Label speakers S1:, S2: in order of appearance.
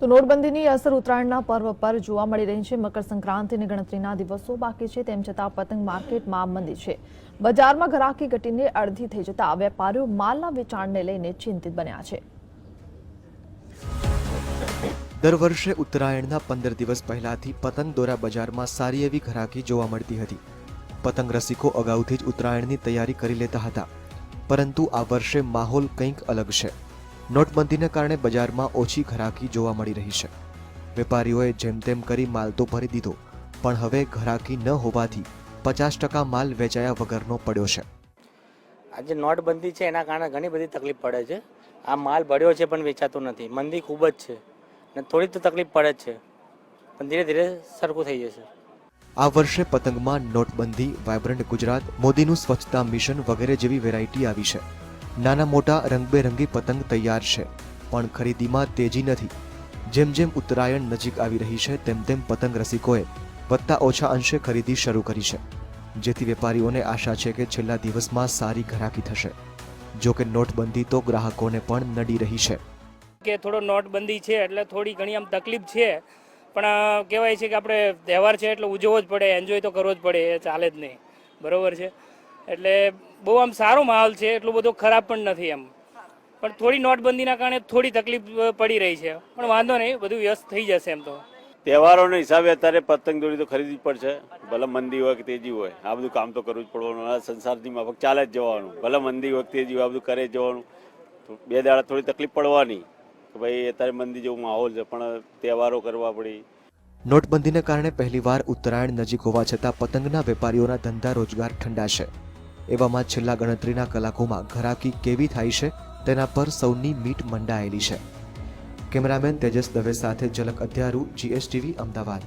S1: તો નોટબંધીની અસર ઉત્તરાયણના પર્વ પર જોવા મળી રહી છે. મકર સંક્રાંતિની ગણતરીના દિવસો બાકી છે, તેમ છતાં પતંગ માર્કેટમાં મંદી છે. બજારમાં ઘરાકી ઘટીને અડધી થઈ જતા વેપારીઓ માલના વેચાણને લઈને ચિંતિત બન્યા છે.
S2: દર વર્ષે ઉત્તરાયણના પંદર દિવસ પહેલાથી પતંગ દોરા બજારમાં સારી એવી ઘરાકી જોવા મળતી હતી. પતંગ રસિકો અગાઉથી જ ઉત્તરાયણની તૈયારી કરી લેતા હતા. પરંતુ આ વર્ષે માહોલ કંઈક અલગ છે. નોટબંધીને કારણે બજારમાં ઓછી ઘરાકી જોવા મળી રહી છે. વેપારીઓએ જેમ તેમ કરી માલ તો ભરી દીધો પણ હવે ઘરાકી ન હોવાથી પચાસ ટકા માલ વેચાયા વગરનો પડ્યો છે.
S3: આજે નોટબંધી છે એના કારણે ઘણી બધી તકલીફ પડે છે. આ માલ ભર્યો છે પણ વેચાતો નથી. મંદી ખૂબ જ છે ને થોડી તો તકલીફ પડે જ છે પણ ધીરે ધીરે સરખું થઈ જશે.
S2: આ વર્ષે પતંગમાં નોટબંધી વાયબ્રન્ટ ગુજરાત મોદીનું સ્વચ્છતા મિશન વગેરે જેવી વેરાયટી આવી છે. નાના મોટા રંગબેરંગી પતંગ તૈયાર છે, પણ ખરીદીમાં તેજી નથી. જેમ જેમ ઉત્તરાયણ નજીક આવી રહી છે, તેમ તેમ પતંગ રસિકોએ વત્તા ઓછા અંશે ખરીદી શરૂ કરી છે. જેથી વેપારીઓને આશા છે કે છેલ્લા દિવસમાં સારી ઘરાકી થશે. જો કે નોટબંધી તો ગ્રાહકોને પણ નડી રહી છે.
S4: કે થોડો નોટબંધી છે એટલે થોડી ઘણી આમ તકલીફ છે, પણ કહેવાય છે કે આપણે તહેવાર છે એટલે ઉજવવો જ પડે એન્જોય તો કરવો જ પડે, એ ચાલે જ નહીં. બરોબર છે? એટલે બહુ આમ સારો માહોલ છે એટલો બધો ખરાબ પણ નથી એમ. પણ થોડી નોટબંધીના કારણે થોડી તકલીફ પડી રહી છે. પણ વાંધો નહીં બધું વ્યસ્ત થઈ જશે એમ તો.
S5: તહેવારોના હિસાબે અત્યારે પતંગ દોરી તો ખરીદવી પડશે. ભલે મંદી હોય કે તેજી હોય. આ બધું કામ તો કરવું જ પડવાનું. આ સંસારની માફક ચાલે જ જવાનું. ભલે મંદી હોય તેજી હોય આ બધું કરે જવાનું. તો બે દાડા થોડી તકલીફ પડવાની. કે ભાઈ અત્યારે મંદી જેવું માહોલ છે પણ તહેવારો કરવા પડી.
S2: નોટબંધીને કારણે પહેલીવાર ઉત્તરાયણ નજીક હોવા છતાં પતંગના વેપારીઓના ધંધા રોજગાર ઠંડા છે. એવામાં છેલ્લા ગણતરીના કલાકોમાં ઘરાકી કેવી થાય છે તેના પર સૌની મીટ મંડાયેલી છે. કેમેરામેન તેજસ દવે સાથે ઝલક અધ્યારુ જીએસટીવી અમદાવાદ.